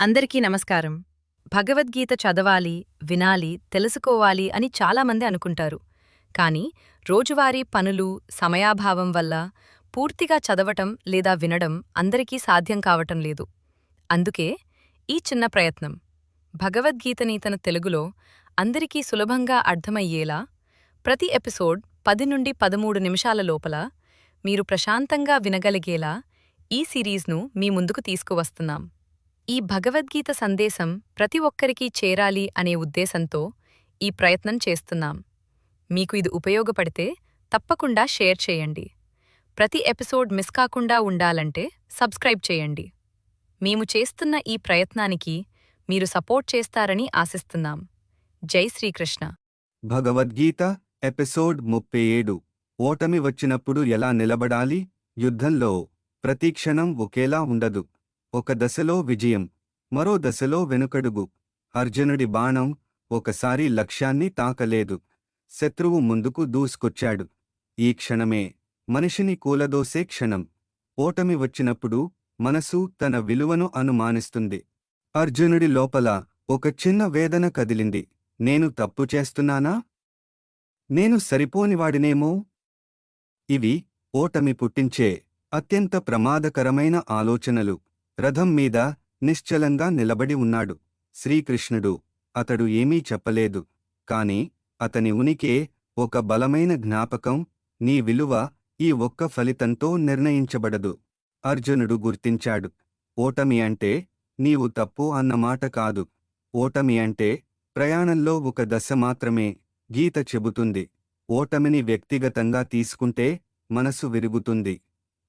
అందరికీ నమస్కారం. భగవద్గీత చదవాలి వినాలి తెలుసుకోవాలి అని చాలామంది అనుకుంటారు. కానీ రోజువారీ పనులు సమయాభావం వల్ల పూర్తిగా చదవటం లేదా వినడం అందరికీ సాధ్యం కావటం లేదు. అందుకే ఈ చిన్న ప్రయత్నం. భగవద్గీతని తన తెలుగులో అందరికీ సులభంగా అర్థమయ్యేలా ప్రతి ఎపిసోడ్ పది నుండి పదమూడు నిమిషాల లోపల మీరు ప్రశాంతంగా వినగలిగేలా ఈ సిరీస్ను మీ ముందుకు తీసుకువస్తున్నాం. ఈ భగవద్గీత సందేశం ప్రతి ఒక్కరికీ చేరాలి అనే ఉద్దేశంతో ఈ ప్రయత్నం చేస్తున్నాం. మీకు ఇది ఉపయోగపడితే తప్పకుండా షేర్ చేయండి. ప్రతి ఎపిసోడ్ మిస్ కాకుండా ఉండాలంటే సబ్స్క్రైబ్ చేయండి. మేము చేస్తున్న ఈ ప్రయత్నానికి మీరు సపోర్ట్ చేస్తారని ఆశిస్తున్నాం. జై శ్రీకృష్ణ. భగవద్గీత ఎపిసోడ్ ముప్పై ఏడు. ఓటమి వచ్చినప్పుడు ఎలా నిలబడాలి? యుద్ధంలో ప్రతీక్షణం ఒకేలా ఉండదు. ఒక దశలో విజయం మరో దశలో వెనుకడుగు. అర్జునుడి బాణం ఒకసారి లక్ష్యాన్ని తాకలేదు. శత్రువు ముందుకు దూసుకొచ్చాడు. ఈ క్షణమే మనిషిని కూలదోసే క్షణం. ఓటమి వచ్చినప్పుడు మనసు తన విలువను అనుమానిస్తుంది. అర్జునుడి లోపల ఒక చిన్న వేదన కదిలింది. నేను తప్పు చేస్తున్నానా? నేను సరిపోనివాడినేమో ఇవి ఓటమి పుట్టించే అత్యంత ప్రమాదకరమైన ఆలోచనలు. రథం మీద నిశ్చలంగా నిలబడి ఉన్నాడు. శ్రీకృష్ణుడు అతడు ఏమీ చెప్పలేదు కాని అతని ఉనికే ఒక బలమైన జ్ఞాపకం నీ విలువ ఈ ఒక్క ఫలితంతో నిర్ణయించబడదు. అర్జునుడు గుర్తించాడు. ఓటమి అంటే నీవు తప్పు అన్నమాట కాదు. ఓటమి అంటే ప్రయాణంలో ఒక దశ మాత్రమే గీత చెబుతుంది. ఓటమిని వ్యక్తిగతంగా తీసుకుంటే మనసు విరుగుతుంది.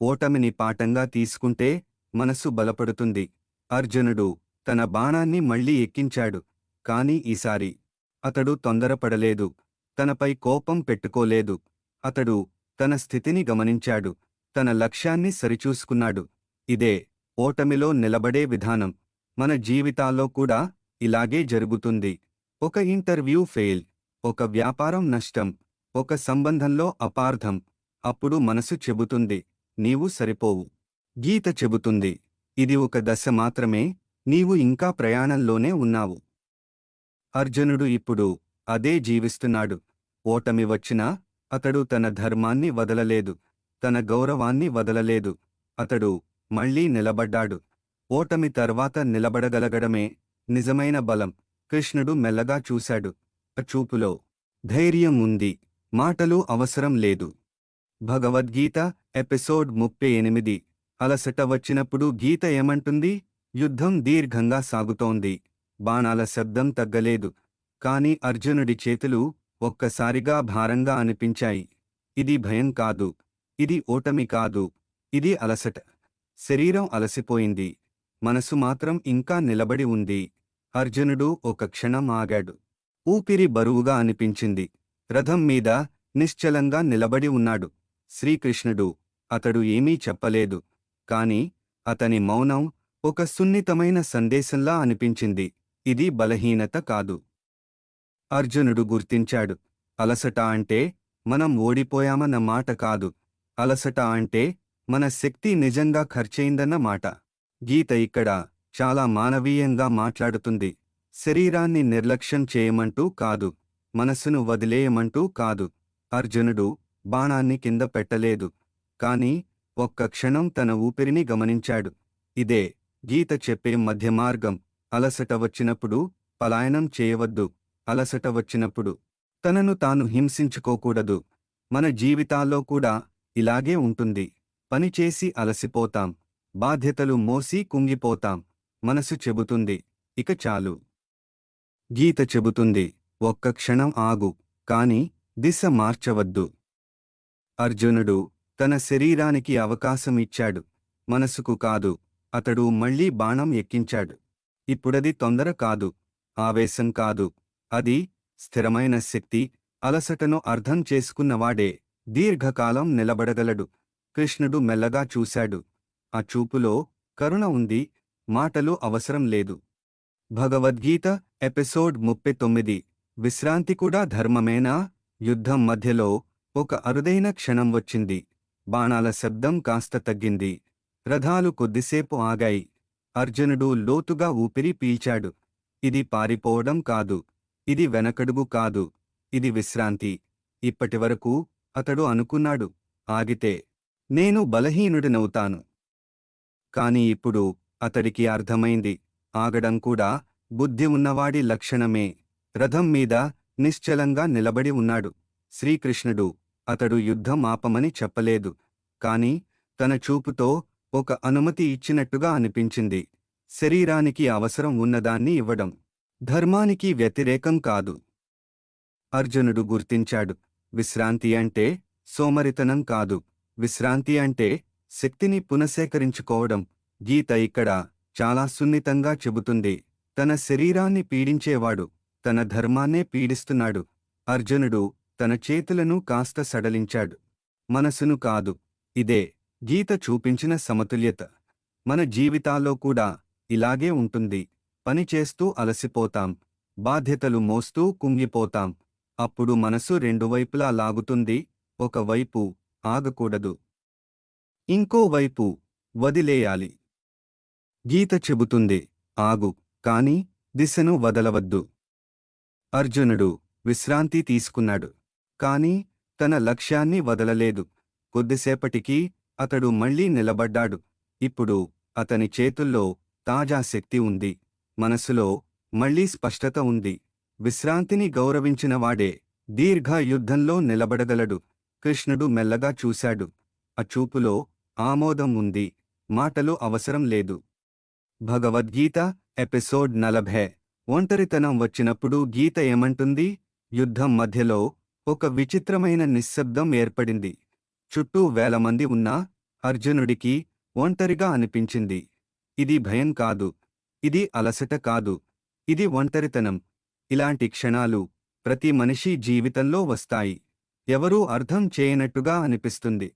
ఓటమిని పాఠంగా తీసుకుంటే మనసు బలపడుతుంది. అర్జునుడు తన బాణాన్ని మళ్ళీ ఎక్కించాడు. కాని ఈసారి అతడు తొందరపడలేదు. తనపై కోపం పెట్టుకోలేదు. అతడు తన స్థితిని గమనించాడు. తన లక్ష్యాన్ని సరిచూసుకున్నాడు. ఇదే ఓటమిలో నిలబడే విధానం. మన జీవితాల్లో కూడా ఇలాగే జరుగుతుంది. ఒక ఇంటర్వ్యూ ఫెయిల్ ఒక వ్యాపారం నష్టం ఒక సంబంధంలో అపార్థం అప్పుడు మనసు చెబుతుంది నీవు సరిపోవు. గీత చెబుతుంది ఇది ఒక దశ మాత్రమే నీవు ఇంకా ప్రయాణంలోనే ఉన్నావు. అర్జునుడు ఇప్పుడు అదే జీవిస్తున్నాడు. ఓటమి వచ్చినా అతడు తన ధర్మాన్ని వదలలేదు తన గౌరవాన్ని వదలలేదు. అతడు మళ్ళీ నిలబడ్డాడు. ఓటమి తర్వాత నిలబడగలగడమే నిజమైన బలం. కృష్ణుడు మెల్లగా చూశాడు. చూపులో ధైర్యం ఉంది మాటలు అవసరం లేదు. భగవద్గీత ఎపిసోడ్ ముప్పై ఎనిమిది. అలసట వచ్చినప్పుడు గీత ఏమంటుంది? యుద్ధం దీర్ఘంగా సాగుతోంది. బాణాల శబ్దం తగ్గలేదు. కాని అర్జునుడి చేతులు ఒక్కసారిగా భారంగా అనిపించాయి. ఇది భయం కాదు. ఇది ఓటమి కాదు. ఇది అలసట. శరీరం అలసిపోయింది. మనసు మాత్రం ఇంకా నిలబడి ఉంది. అర్జునుడు ఒక క్షణం ఆగాడు. ఊపిరి బరువుగా అనిపించింది. రథం మీద నిశ్చలంగా నిలబడి ఉన్నాడు. శ్రీకృష్ణుడు అతడు ఏమీ చెప్పలేదు. కాని అతని మౌనం ఒక సున్నితమైన సందేశంలా అనిపించింది. ఇది బలహీనత కాదు. అర్జునుడు గుర్తించాడు. అలసట అంటే మనం ఓడిపోయామన్న మాట కాదు. అలసట అంటే మన శక్తి నిజంగా ఖర్చయిందన్న మాట. గీత ఇక్కడ చాలా మానవీయంగా మాట్లాడుతుంది. శరీరాన్ని నిర్లక్ష్యం చేయమంటూ కాదు. మనసును వదిలేయమంటూ కాదు. అర్జునుడు బాణాన్ని కింద పెట్టలేదు. కాని ఒక్క క్షణం తన ఊపిరిని గమనించాడు. ఇదే గీత చెప్పే మధ్యమార్గం. అలసట వచ్చినప్పుడు పలాయనం చేయవద్దు. అలసట వచ్చినప్పుడు తనను తాను హింసించుకోకూడదు. మన జీవితాల్లో కూడా ఇలాగే ఉంటుంది. పనిచేసి అలసిపోతాం. బాధ్యతలు మోసి కుంగిపోతాం. మనసు చెబుతుంది. ఇక చాలు. గీత చెబుతుంది ఒక్క క్షణం ఆగు. కాని దిశ మార్చవద్దు. అర్జునుడు తన శరీరానికి అవకాశం ఇచ్చాడు. మనసుకు కాదు అతడు మళ్ళీ బాణం ఎక్కించాడు. ఇప్పుడది తొందర కాదు ఆవేశం కాదు అది స్థిరమైన శక్తి అలసటను అర్థం చేసుకున్నవాడే దీర్ఘకాలం నిలబడగలడు. కృష్ణుడు మెల్లగా చూశాడు. ఆ చూపులో కరుణ ఉంది మాటలు అవసరం లేదు. భగవద్గీత ఎపిసోడ్ ముప్పై తొమ్మిది. విశ్రాంతి కూడా ధర్మమేనా? యుద్ధం మధ్యలో ఒక అరుదైన క్షణం వచ్చింది. బాణాల శబ్దం కాస్త తగ్గింది. రథాలు కొద్దిసేపు ఆగాయి. అర్జునుడు లోతుగా ఊపిరి పీల్చాడు. ఇది పారిపోవడం కాదు. ఇది వెనకడుగు కాదు. ఇది విశ్రాంతి. ఇప్పటివరకు అతడు అనుకున్నాడు. ఆగితే నేను బలహీనుడినవుతాను. కాని ఇప్పుడు అతడికి అర్థమైంది. ఆగడం కూడా బుద్ధి ఉన్నవాడి లక్షణమే. రథం మీద నిశ్చలంగా నిలబడి ఉన్నాడు. శ్రీకృష్ణుడు అతడు యుద్ధం ఆపమని చెప్పలేదు. కాని తన చూపుతో ఒక అనుమతి ఇచ్చినట్టుగా అనిపించింది. శరీరానికి అవసరం ఉన్నదాన్ని ఇవ్వడం. ధర్మానికి వ్యతిరేకం కాదు. అర్జునుడు గుర్తించాడు. విశ్రాంతి అంటే సోమరితనం కాదు. విశ్రాంతి అంటే శక్తిని పునఃసేకరించుకోవడం. గీత ఇక్కడ చాలా సున్నితంగా చెబుతుంది. తన శరీరాన్ని పీడించేవాడు. తన ధర్మాన్నే పీడిస్తున్నాడు. అర్జునుడు తన చేతులను కాస్త సడలించాడు. మనసును కాదు ఇదే గీత చూపించిన సమతుల్యత. మన జీవితాల్లో కూడా ఇలాగే ఉంటుంది. పనిచేస్తూ అలసిపోతాం. బాధ్యతలు మోస్తూ కుంగిపోతాం. అప్పుడు మనసు రెండు వైపులా లాగుతుంది ఒకవైపు ఆగకూడదు. ఇంకోవైపు వదిలేయాలి. గీత చెబుతుంది ఆగు కాని దిశను వదలవద్దు. అర్జునుడు విశ్రాంతి తీసుకున్నాడు. కాని తన లక్ష్యాన్ని వదలలేదు. కొద్దిసేపటికి అతడు మళ్ళీ నిలబడ్డాడు. ఇప్పుడు అతని చేతుల్లో తాజా శక్తి ఉంది. మనసులో మళ్ళీ స్పష్టత ఉంది. విశ్రాంతిని గౌరవించినవాడే దీర్ఘ యుద్ధంలో నిలబడగలడు. కృష్ణుడు మెల్లగా చూశాడు. ఆ చూపులో ఆమోదం ఉంది. మాటలు అవసరం లేదు. భగవద్గీత ఎపిసోడ్ నలభై. ఒంటరితనం వచ్చినప్పుడు గీత ఏమంటుంది? యుద్ధం మధ్యలో ఒక విచిత్రమైన నిశ్శబ్దం ఏర్పడింది. చుట్టూ వేల మంది ఉన్నా అర్జునుడికి ఒంటరిగా అనిపించింది. ఇది భయం కాదు. ఇది అలసట కాదు. ఇది ఒంటరితనం. ఇలాంటి క్షణాలు ప్రతి మనిషి జీవితంలో వస్తాయి. ఎవరూ అర్థం చేయనట్టుగా అనిపిస్తుంది.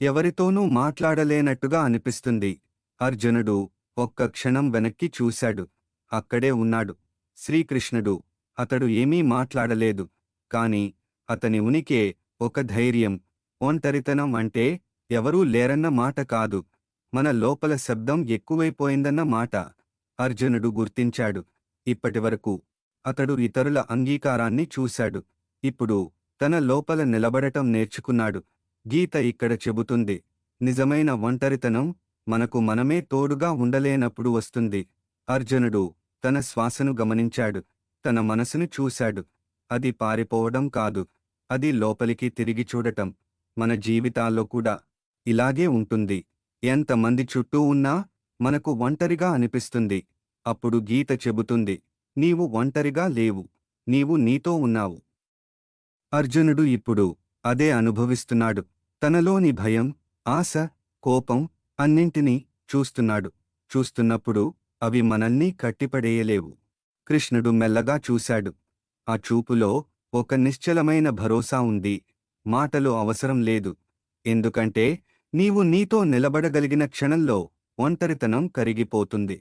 ఎవరితోనూ మాట్లాడలేనట్టుగా అనిపిస్తుంది. అర్జునుడు ఒక్క క్షణం వెనక్కి చూశాడు. అక్కడే ఉన్నాడు. శ్రీకృష్ణుడు. అతడు ఏమీ మాట్లాడలేదు. కాని అతని ఉనికే ఒక ధైర్యం ఒంటరితనం అంటే ఎవరూ లేరన్న మాట కాదు. మన లోపల శబ్దం ఎక్కువైపోయిందన్న మాట అర్జునుడు గుర్తించాడు. ఇప్పటివరకు అతడు ఇతరుల అంగీకారాన్ని చూశాడు. ఇప్పుడు తన లోపల నిలబడటం నేర్చుకున్నాడు. గీత ఇక్కడ చెబుతుంది నిజమైన ఒంటరితనం మనకు మనమే తోడుగా ఉండలేనప్పుడు వస్తుంది. అర్జునుడు తన శ్వాసను గమనించాడు. తన మనసును చూశాడు. అది పారిపోవడం కాదు. అది లోపలికి తిరిగి చూడటం మన జీవితాల్లో కూడా ఇలాగే ఉంటుంది. ఎంతమంది చుట్టూ ఉన్నా మనకు ఒంటరిగా అనిపిస్తుంది. అప్పుడు గీత చెబుతుంది నీవు ఒంటరిగా లేవు నీవు నీతో ఉన్నావు. అర్జునుడు ఇప్పుడు అదే అనుభవిస్తున్నాడు. తనలోని భయం ఆశ కోపం అన్నింటినీ చూస్తున్నాడు. చూస్తున్నప్పుడు అవి మనల్ని కట్టిపడేయలేవు. కృష్ణుడు మెల్లగా చూశాడు. ఆ చూపులో ఒక నిశ్చలమైన భరోసా ఉంది. మాటలు అవసరం లేదు. ఎందుకంటే నీవు నీతో నిలబడగలిగిన క్షణంలో ఒంటరితనం కరిగిపోతుంది.